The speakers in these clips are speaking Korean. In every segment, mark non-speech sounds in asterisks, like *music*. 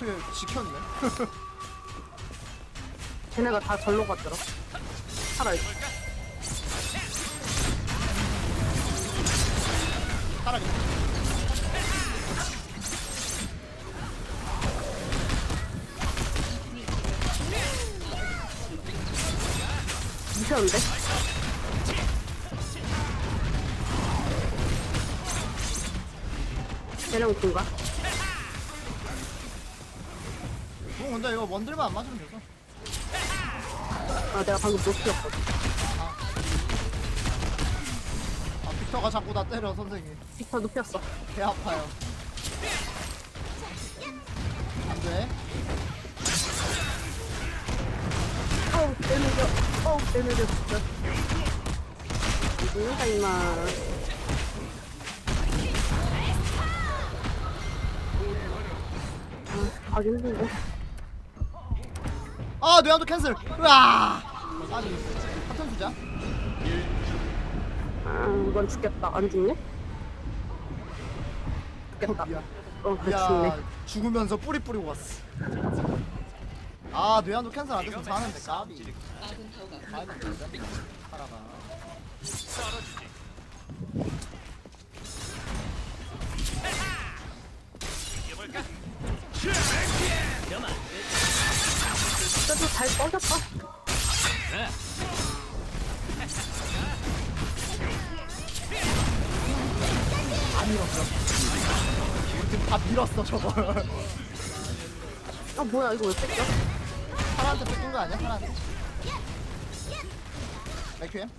어떻게 지켰네 *laughs* 쟤네가 다 절로 갔더라. 살아있어. 사라졌네 무시한데? 쟤랑 군가? 원들만 안 맞으면 돼서 아, 내가 방금 못 뛰었거든. 아 빅터가 자꾸 나 때려 선생님 빅터 눕혔어. 배 아파요 안돼 어우, 내밀려. 어우, 내밀려, 진짜. 누군가, 임마. 아, 가기 힘든데. 아 뇌한도 캔슬. 으아. 아니 파턴 주자. 아, 이건 죽겠다. 안 죽네? 죽겠다. 미안 어, 그래, 야 죽네. 죽으면서 뿌리 뿌리고 왔어. 아 뇌한도 캔슬 안 됐으면 사는데 까비 살아가 그래도 잘 꺼졌다. 다 밀었어 우리 팀다 밀었어 저거 아, 뭐야, 이거 왜 뺏겨? 사람한테 뺏긴 거 아니야? 사람한테. 맥큐엠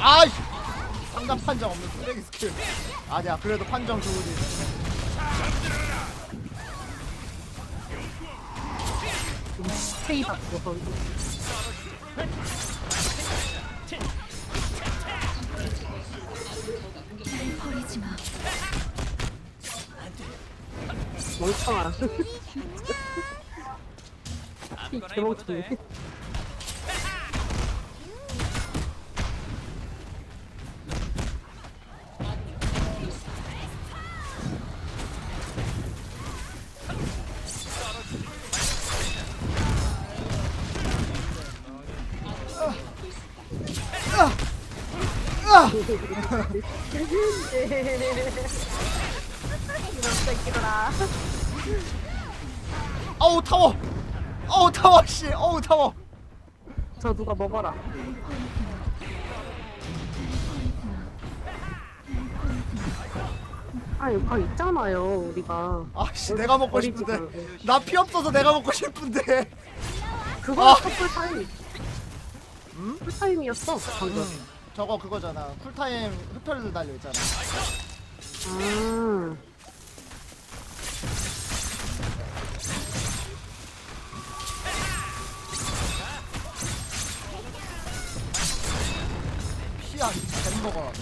아이 상담 판정 없는 쓰레기 스킬 아니야 그래도 판정 좋으지 스테이 받고. 버리지 마. 멍청아. 이 *laughs* 개멍청이. 이런 새끼들아. 어우 타워 어우 타워 씨 어우 타워 저 누가 먹어라. 아니, 밥 있잖아요, 우리가. 아씨 내가 먹고 버리지 싶은데 말고. 나 피 없어서 내가 먹고 싶은데 그거 아. 풀타임. 음? 풀타임이었어, 방금. 응, 저거 그거잖아. 쿨타임 흡혈 달려 있잖아. 아. 피한 햄버거.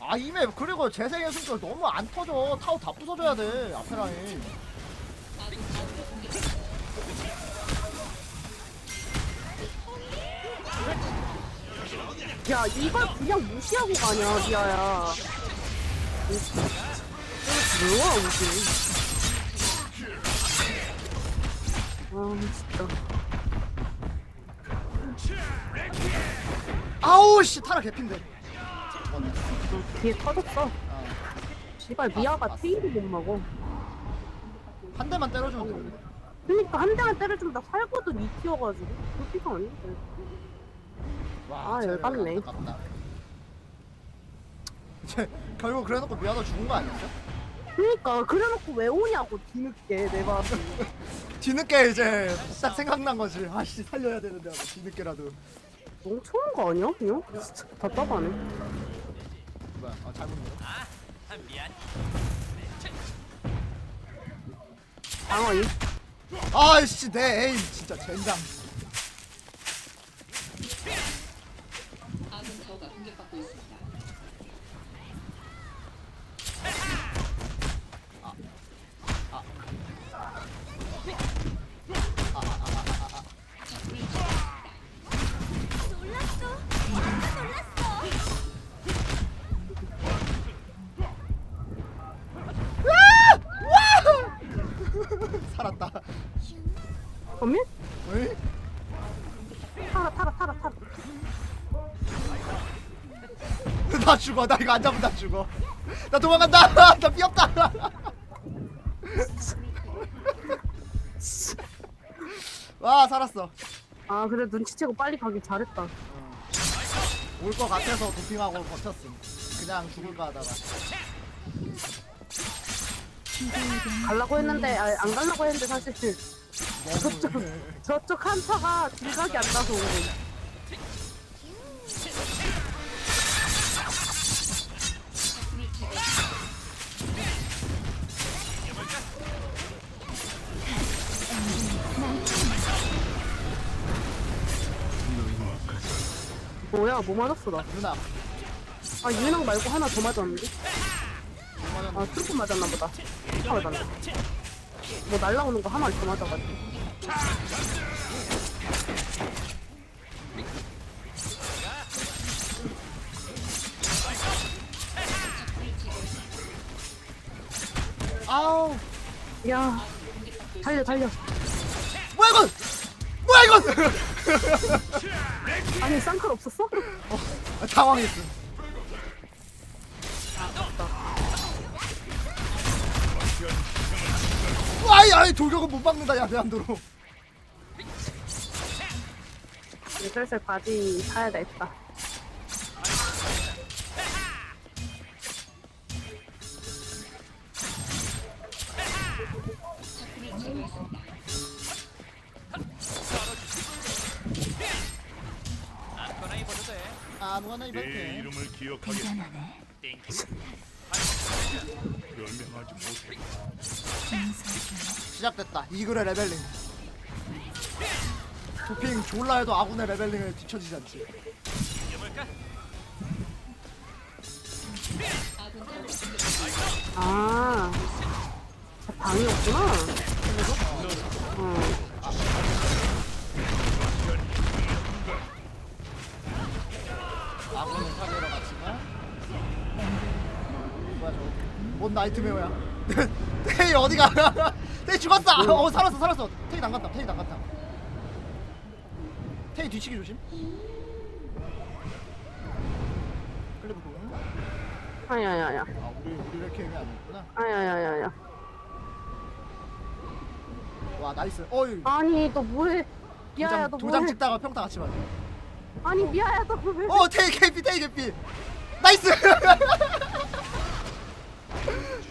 아이 맵 그리고 재생의 숨결 너무 안 터져. 타워 다 부서져야 돼 앞에 라인 야, 이걸 그냥 무시하고 가냐, 리아야. 뭐야, 우리. 아, 진짜. 아우 씨 타라 개핀데 어, 뒤에 터졌어. 아, 씨발, 미아가 테일을 못 먹어. 한 대만 때려주면 되는데. 그니까 한 대만 때려주면 나 살거든 이 튀어가지고 그렇게가 아닌데 와, 아, 쟤 열받네. 이제 결국 그래놓고 미아도 죽은 거 아니었어? 그니까 그래놓고 왜 오냐고 뒤늦게 내 마음이 *laughs* 뒤늦게 이제 딱 생각난 거지. 아씨 살려야 되는데 하고 뒤늦게라도. 멍청한 거 아니야 그냥? 진짜 답답하네 뭐야? 아 잘못 눌러. 당황이 아이씨 내 에임 진짜 젠장. 어미? 어이? 타라 타라 타라 타라 *laughs* 나 죽어. 나 이거 안 잡으면 나 죽어. 나 도망간다. *laughs* 나 피었다. *laughs* 와 살았어. 아 그래 눈치채고 빨리 가길 잘했다 올 것 같아서 도핑하고 버텼음. 그냥 죽을까 하다가. 갈라고 했는데 아, 안 갈라고 했는데 사실 저쪽 저쪽 한 차가 길각이 안 나서 온 거야 뭐야 뭐 맞았어 나 누나. 아 유인왕 말고 하나 더 맞았는데? 아 트루프 맞았나 보다 아 맞았네 뭐 날라오는 거 하나 더 맞아가지고 아우. 야 달려 달려 뭐야 이건? 뭐야 이건? 아니 쌍칼 없었어? 아, 당황했어. 와이 아이 돌격은 못 막는다 야 내한도로. 이제 슬슬 바지 사야 되겠다 아무거나 내 입을게. 이름을 기억하게 못해 시작됐다. 이글의 레벨링. 도핑 졸라 해도 아군의 레벨링을 뒤처지지 않지. 아저 방이었구나 어. 아군은 뭔 나이트메어야? *laughs* 테이 어디가? *laughs* 테이 죽었어. 아, 어 살았어 살았어. 테이 난갔다. 테이 난갔다. 테이 뒤치기 조심. 클리브 공. 아야야야 아 우리 우리 왜 이렇게 애매 아니었구나. 아야야야야 와 나이스. 어이. 아니 너 뭐해 미아야 도장, 너 도장 뭐해 찍다가 평타 같이 맞아. 아니 미아야 너 뭐해 어 테이 개피 테이 개피. 나이스. *laughs*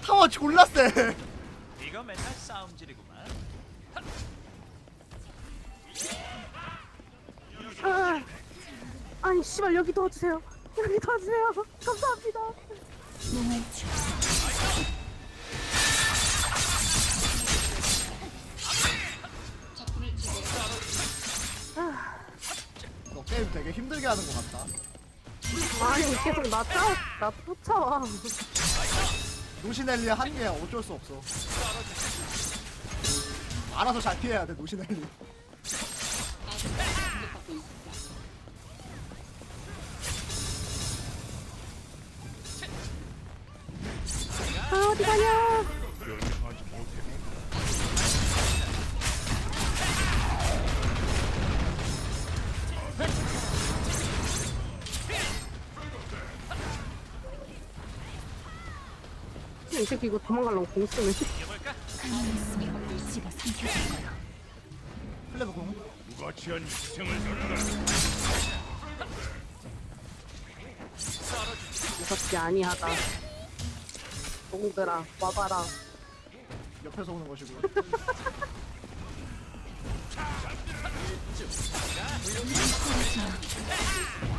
타워 졸라 세. 이거 맨날 싸움질이구만. 아, 아니 씨발 여기 도와주세요 여기 도와주세요 *laughs* 감사합니다 너 게임 되게 힘들게 하는 것 같다. 아니 계속 나 쫓아와 노시넬리 한개 어쩔 수 없어. 알아서 잘 피해야 돼 노시넬리. 아 어디 가냐 새끼 이거 도망가려고 공 쓰네. 클레브 공. 무가치한 희생을. 무섭지 아니하다. 동들아 와봐라. 옆에서 오는 것이고.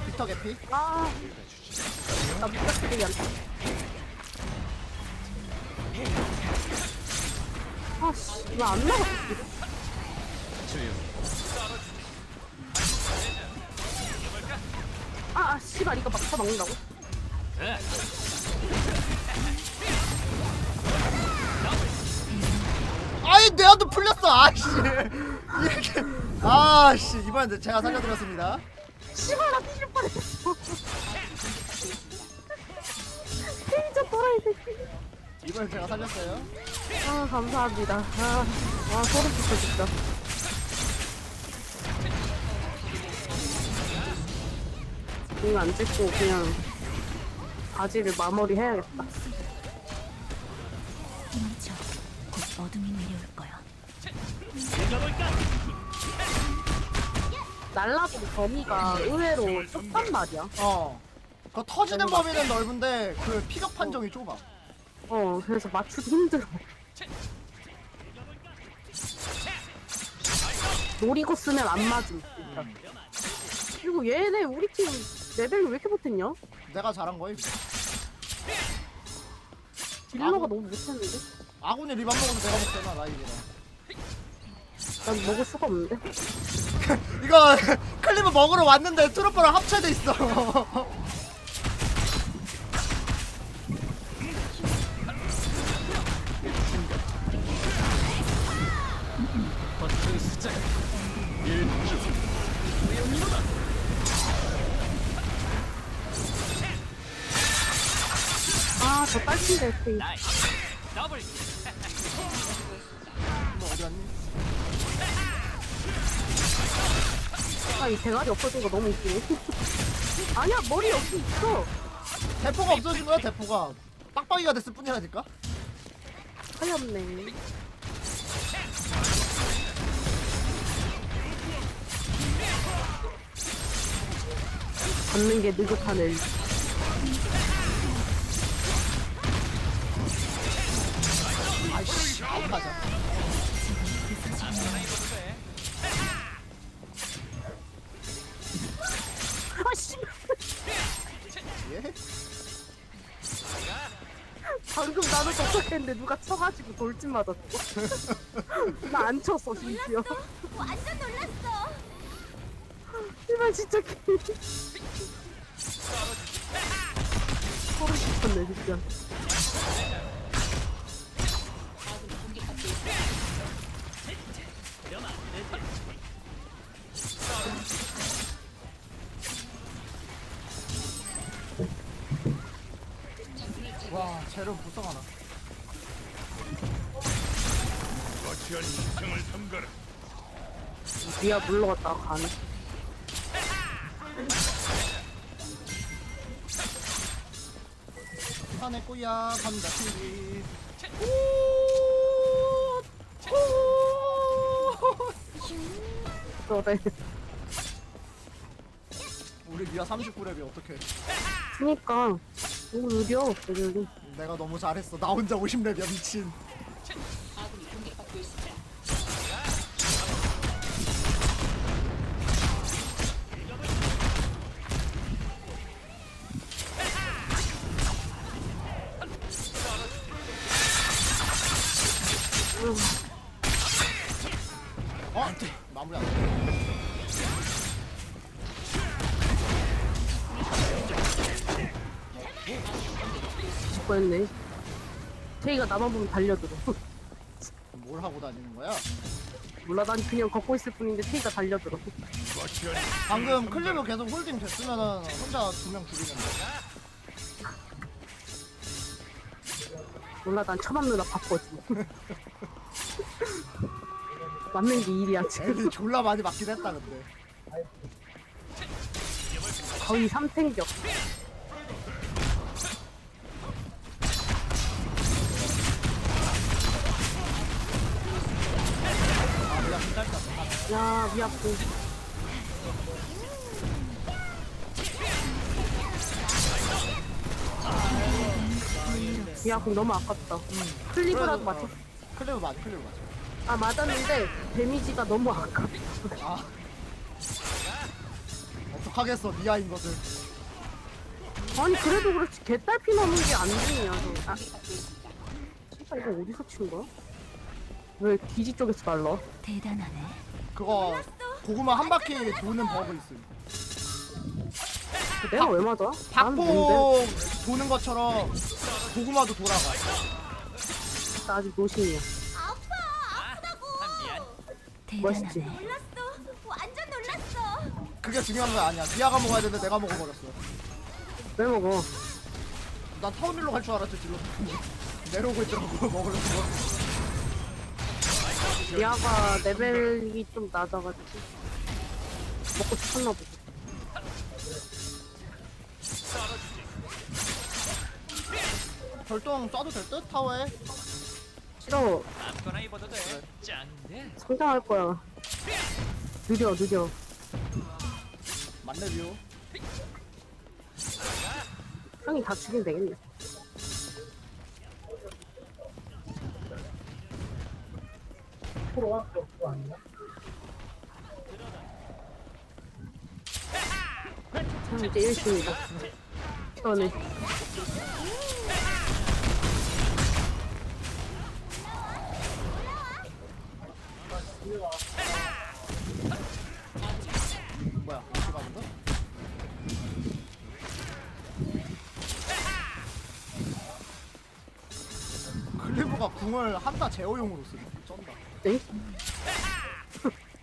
빅터 개피. 아, 나 무작되게 안. 아씨, 왜안 나가? 아, 아, 씨발 이거 막쳐 먹는다고? 아이 내한테 풀렸어. 아씨. 이렇게. 아씨 이번엔 제가 살려드렸습니다. 씨발 나 뒤질 뻔했어. 진짜 또라이 새끼. 이번엔 제가 살렸어요. 아 감사합니다. 아, 아 소름 끼쳐 진짜. 이거 안 찍고 그냥 바지를 마무리 해야겠다. 멈춰. 곧 어둠이 내려올 거야. 날라본 범위가 의외로 좁단 말이야. 어. 그 터지는 범위는 넓은데 그 피격 판정이 좁아. 어, 그래서 맞추기 힘들어. 노리고 쓰면 안 맞음. 진짜. 그리고 얘네 우리 팀 레벨이 왜 이렇게 못했냐? 내가 잘한 거임. 딜러가 너무 못했는데? 아군이 리반 먹어도 내가 먹잖아 라이브랑. 난 먹을 수가 없는데? *laughs* 이거 *laughs* 클리브 먹으러 왔는데 트루퍼랑 합체돼 있어. *laughs* 딸친데, 페이. 너 어디 갔니? 아, 이 대가리 없어진 거 너무 웃기네. *laughs* 아니야, 머리 여기 있어. 대포가 없어진 거야 대포가. 빡빡이가 됐을 뿐이라니까. 하얗네. 잡는 게 느긋한 엘. 안 맞아. 아, 씨. 예? 방금 나는 도착했는데 누가 쳐가지고 돌진 맞았어. *laughs* 나 안 쳤어, 심지어. 완전 놀랐어. 이발 진짜 개. 소름 끼쳤네, 진짜. 재료 불쌍하다. 무가치한 희생을 선가라. 니가 물러갔다가 가네. 산에 꼬야 간다 TV. 그래. 우리 미아 39렙이 어떻게? 그니까. 너무 느려, 레벨이. 내가 너무 잘했어. 나 혼자 50렙이야 미친. 어? 죽겠네. 테이가 나만 보면 달려들어. *laughs* 뭘 하고 다니는 거야? 몰라, 난 그냥 걷고 있을 뿐인데 테이가 달려들어. 방금 클리브 계속 홀딩 됐으면은 혼자 두 명 죽이는데. 몰라, 난 누나 바꿔지. *laughs* 맞는 게 일이야, 지금. 애들이 졸라 많이 맞긴 했다 근데. 거의 삼탱격. 야 미아프 미아프 너무 아깝다. 클리브라도 맞췄 클리브 맞아 클리브 맞아. 아 맞았는데 데미지가 너무 아깝다. 아. 어떡하겠어 미아인 것을 아니 그래도 그렇지. 개딸피 넘은 게안 되냐 저. 아. 진짜 이거 어디서 친 거야? 왜 기지 쪽에서 날라? 대단하네. 그거 고구마 한 바퀴 도는 버그 있음 내가 왜 맞아? 뭔데? 박봉 도는 것처럼 고구마도 돌아가 나 아직 노신이야 멋있지? 대단하네. 놀랐어. 완전 놀랐어. 그게 중요한 거 아니야 미아가 먹어야 되는데 내가 먹어버렸어 왜 먹어? 난 타운일로 갈 줄 알았지 질러 내려오고 있더라고 먹으려고 미아가 레벨이 좀 낮아가지고 먹고 싶었나 보다 별똥 쏴도 될 듯? 타워에? 싫어 아무거나 입어도 돼. 짠데. 성장할 거야 느려 느려 맞네 뷰 형이 다 죽이면 되겠네 형 이제 1승이다 저는 뭐야 어디 가는 거? 클리브가 궁을 한타 제어용으로 쓰네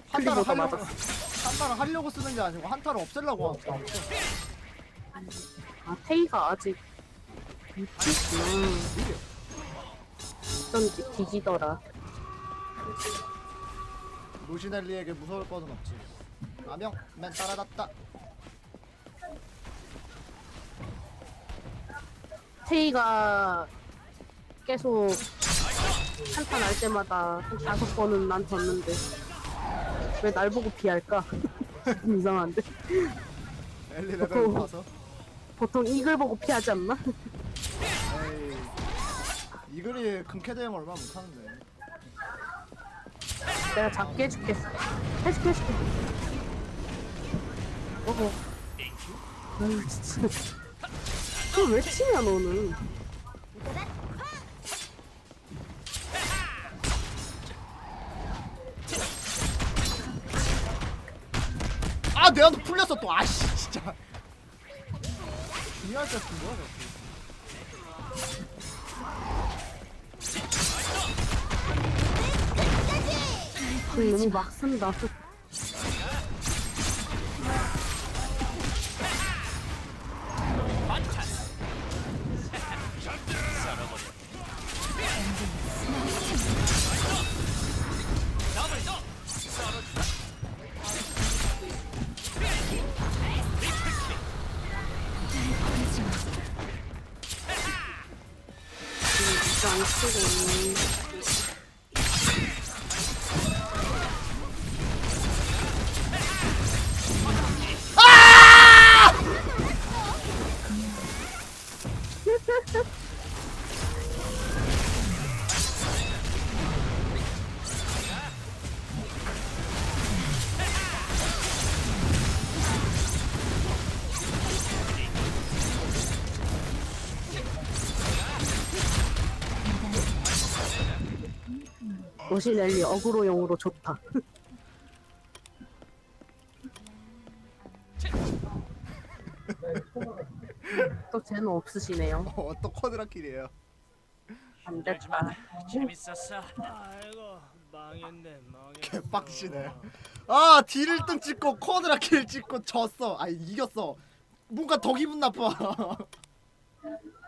한타를 하려고 맞았어. 한타를 하려고 쓰는 게 아니고 한타를 없애려고 거야. 아 테이가 아직 어쩐지 뒤지더라. 루시넬리에게 무서울 것은 없지. 아명 맨 따라갔다. 테이가 계속 한타 날 때마다 한 다섯 번은 난 졌는데 왜 날 보고 피할까? *laughs* 좀 이상한데. 엘리 레벨 어. 높아서? 보통 이글 보고 피하지 않나? 에이 이글이 금캐 대응 얼마 못하는데. 내가 작게 해줄게. 해줄게 해줄게. 어허. 아유 진짜. *laughs* 그걸 왜 치냐 너는 너 풀렸어 또. 아씨 진짜. 중요할 때 쓴 거야 저거. 그 너무 막 쓴다 진짜 로시넬리 어그로용으로 좋다. *laughs* 또 쟤는 없으시네요. 어, 또 쿼드라킬이에요 안 됐다. 재밌었어. 아이고 망했네 망했어 개빡치네 아 딜1등 찍고 쿼드라킬 찍고 졌어 아니 이겼어 뭔가 더 기분 나빠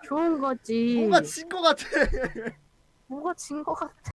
좋은 거지. 뭔가 진 거 같아 뭐가 진 거 같아.